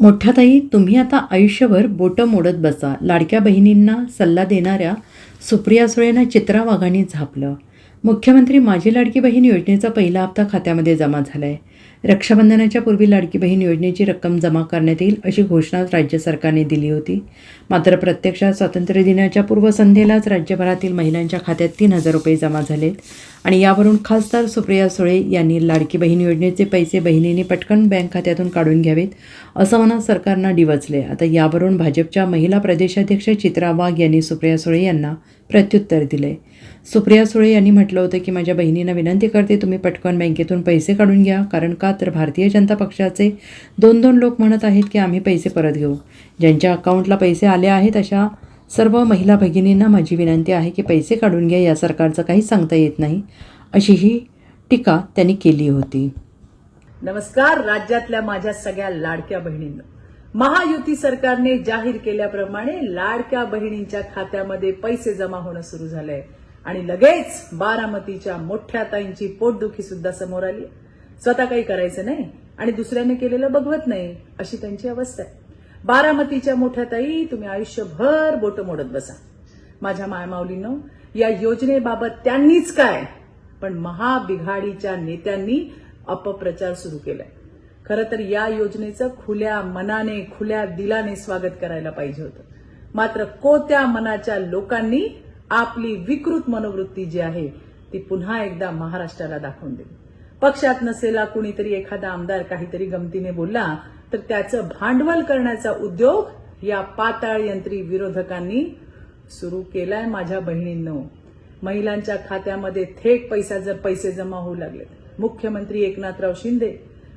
मोठ्याताई तुम्ही आता आयुष्यभर बोटं मोडत बसा. लाडक्या बहिणींना सल्ला देणाऱ्या सुप्रिया सुळेनं चित्रा वाघांनी झापलं. मुख्यमंत्री माझी लाडकी बहीण योजनेचा पहिला हप्ता खात्यामध्ये जमा झाला आहे रक्षाबंधनाच्या पूर्वी लाडकी बहीण योजनेची रक्कम जमा करण्यात येईल अशी घोषणा राज्य सरकारने दिली होती. मात्र प्रत्यक्षात स्वातंत्र्य दिनाच्या पूर्वसंध्येलाच राज्यभरातील महिलांच्या खात्यात तीन हजार रुपये जमा झालेत आणि यावरून खासदार सुप्रिया सुळे यांनी लाडकी बहीण योजनेचे पैसे बहिणीने पटकन बँक खात्यातून काढून घ्यावेत असं म्हणत सरकारनं डिवचले. आता यावरून भाजपच्या महिला प्रदेशाध्यक्ष चित्रा वाघ यांनी सुप्रिया सुळे यांना प्रत्युत्तर दिले सुप्रिया सुळे यांनी म्हटलं होतं की माझ्या बहिणींना विनंती करते तुम्ही पटकन बँकेतून पैसे काढून घ्या कारण का तर भारतीय जनता पक्षाचे दोन दोन लोक म्हणत आहेत की आम्ही पैसे परत घेऊ. ज्यांच्या अकाउंटला पैसे आले आहेत अशा सर्व महिला भगिनींना माझी विनंती आहे की पैसे काढून घ्या या सरकारचं काही सांगता येत नाही अशी ही टीका त्यांनी केली होती. नमस्कार राज्यातल्या माझ्या सगळ्या लाडक्या बहिणींना. महायुती सरकारने जाहीर केल्याप्रमाणे लाडक्या बहिणींच्या खात्यामध्ये पैसे जमा होणं सुरू झालंय. आणि लगेच बारामतीच्या मोठ्या ताईंची पोटदुखी सुद्धा समोर आली स्वतः काही करायचं नाही आणि दुसऱ्याने केलेलं बघवत नाही अशी त्यांची अवस्था आहे. बारामतीच्या मोठ्या ताई तुम्ही आयुष्यभर बोट मोडत बसा. माझ्या मायमाऊलीनं या योजनेबाबत त्यांनीच काय? पण महाबिघाडीच्या नेत्यांनी अपप्रचार सुरू केलाय. खरं तर या योजनेचं खुल्या मनाने खुल्या दिलाने स्वागत करायला पाहिजे होतं. मात्र कोत्या मनाच्या लोकांनी आपली विकृत मनोवृत्ती जी आहे ती पुन्हा एकदा महाराष्ट्राला दाखवून दिली. पक्षात नसेला कुणीतरी एखादा आमदार काहीतरी गमतीने बोलला तर त्याचं भांडवल करण्याचा उद्योग या पाताळ यंत्री विरोधकांनी सुरू केलाय माझ्या बहिणींनो. महिलांच्या खात्यामध्ये थेट पैसा जर पैसे जमा होऊ लागलेत. मुख्यमंत्री एकनाथराव शिंदे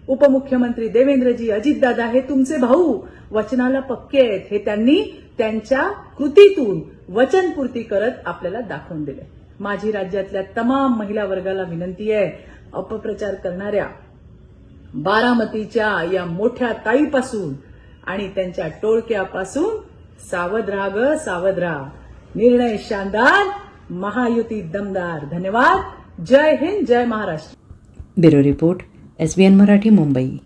उपमुख्यमंत्री देवेंद्रजी अजितदादा हे तुमचे भाऊ वचनाला पक्के आहेत हे त्यांनी त्यांच्या कृतीतून वचनपूर्ती करत आपल्याला दाखवून दिले. माझी राज्यातल्या तमाम महिला वर्गाला विनंती आहे अपप्रचार करणाऱ्या बारामतीच्या या मोठ्या ताईपासून आणि त्यांच्या टोळक्यापासून सावध राहा ग सावध राहा निर्णय शानदार महायुती दमदार. धन्यवाद. जय हिंद जय Maharashtra. Bureau report S B N Marathi Mumbai.